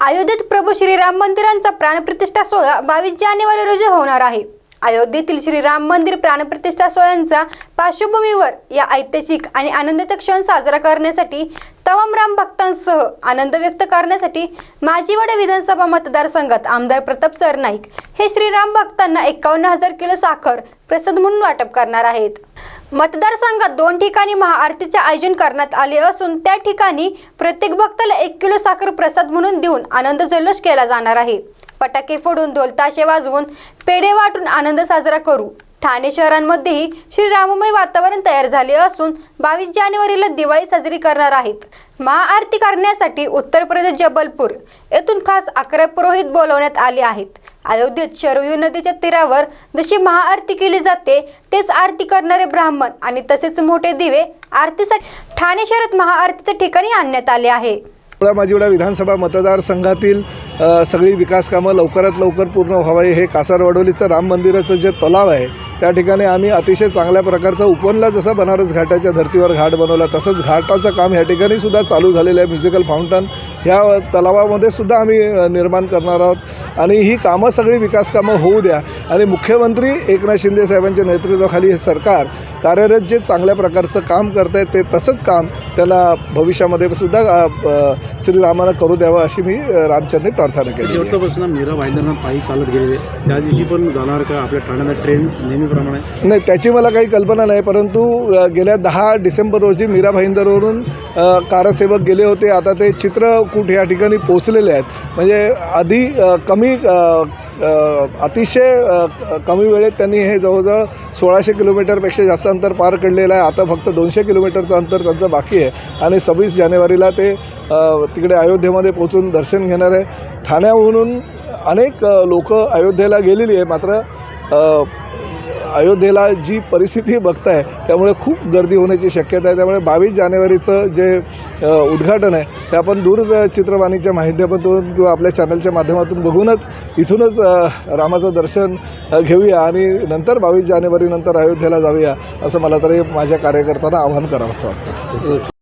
अयोध्येत प्रभू श्रीराम मंदिरांचा प्राणप्रतिष्ठा सोहळा बावीस जानेवारी रोजी होणार आहे. अयोध्येतील श्रीराम मंदिर प्राणप्रतिष्ठा सोहळ्यांच्या पार्श्वभूमीवर या ऐतिहासिक आणि आनंदाचा क्षण साजरा करण्यासाठी तमाम राम भक्तांसह आनंद व्यक्त करण्यासाठी माजीवाडा विधानसभा मतदारसंघात आमदार प्रताप सरनाईक हे श्रीराम भक्तांना एकावन्न हजार किलो साखर प्रसाद म्हणून वाटप करणार आहेत. मतदारसंघात दोन ठिकाणी महाआरतीचे आयोजन करण्यात आले असून त्या ठिकाणी प्रत्येक भक्ताला एक किलो साखर प्रसाद म्हणून देऊन आनंद जल्लोष केला जाणार आहे. फटाके फोडून ढोलताशे वाजवून पेढे वाटून आनंद साजरा करू. ठाणे शहरांमध्येही श्रीराममय वातावरण तयार झाले असून बावीस जानेवारीला दिवाळी साजरी करणार आहेत. महाआरती करण्यासाठी उत्तर प्रदेश जबलपूर येथून खास अकरा पुरोहित बोलवण्यात आले आहेत. अयोध्येत शरयू नदीच्या तीरावर जशी महाआरती केली जाते तेच आरती करणारे ब्राह्मण आणि तसेच मोठे दिवे आरतीसाठी ठाणे शहरात महाआरतीच्या ठिकाणी आणण्यात आले आहे. मावळा माजिवडा विधानसभा मतदारसंघातील सगळी विकास कामं लवकरात लवकर पूर्ण व्हावी. हे कासारवाडोलीचं राम मंदिराचं जे तलाव आहे त्या ठिकाणी आम्ही अतिशय चांगल्या प्रकारचं उपवनला जसं बनारस घाटाच्या धर्तीवर घाट बनवला तसंच घाटाचं काम ह्या ठिकाणी सुद्धा चालू झालेलं आहे. म्युझिकल फाउंटन ह्या तलावामध्ये सुद्धा आम्ही निर्माण करणार आहोत. आणि ही कामं सगळी विकास कामं होऊ द्या. आणि मुख्यमंत्री एकनाथ शिंदे साहेबांच्या नेतृत्वाखाली हे सरकार कार्यरत जे चांगल्या प्रकारचं काम करत आहे ते तसंच काम त्याला भविष्यामध्ये सुद्धा श्रीरामानं करू द्यावं अशी मी अ, रामचंद्रनी प्रार्थना केली. शेवटचा प्रश्न मीरा भाईंदरनाथ पायी चालत गेलेले त्या दिवशी पण जाणार का? आपल्या ठाण्याला ट्रेन नेहमीप्रमाणे? नाही त्याची मला काही कल्पना नाही परंतु गेल्या दहा डिसेंबर रोजी मीरा भाईंदरवरून कारसेवक गेले होते. आता ते चित्रकूट या ठिकाणी पोचलेले आहेत. म्हणजे आधी कमी अतिशय कमी वेळेत त्यांनी हे जवळजवळ सोळाशे किलोमीटरपेक्षा जास्त अंतर पार केलेलं आहे. आता फक्त दोनशे किलोमीटरचं अंतर त्यांचं बाकी आहे. आणि सव्वीस जानेवारीला ते तिकडे अयोध्येमध्ये पोचून दर्शन घेणार आहे. ठाण्याहून अनेक लोक अयोध्येला गेलेली आहे. मात्र अयोध्येला जी परिस्थिती बघताय त्यामुळे खूप गर्दी होण्याची शक्यता आहे. त्यामुळे बावीस जानेवारीचं जे उद्घाटन आहे ते आपण दूरचित्रवाणीच्या माध्यमातून किंवा आपल्या चॅनलच्या माध्यमातून बघूनच इथूनच रामाचं दर्शन घेऊया आणि नंतर बावीस जानेवारीनंतर अयोध्येला जाऊया असं मला तरी माझ्या कार्यकर्त्यांना आवाहन करावं असं वाटतं.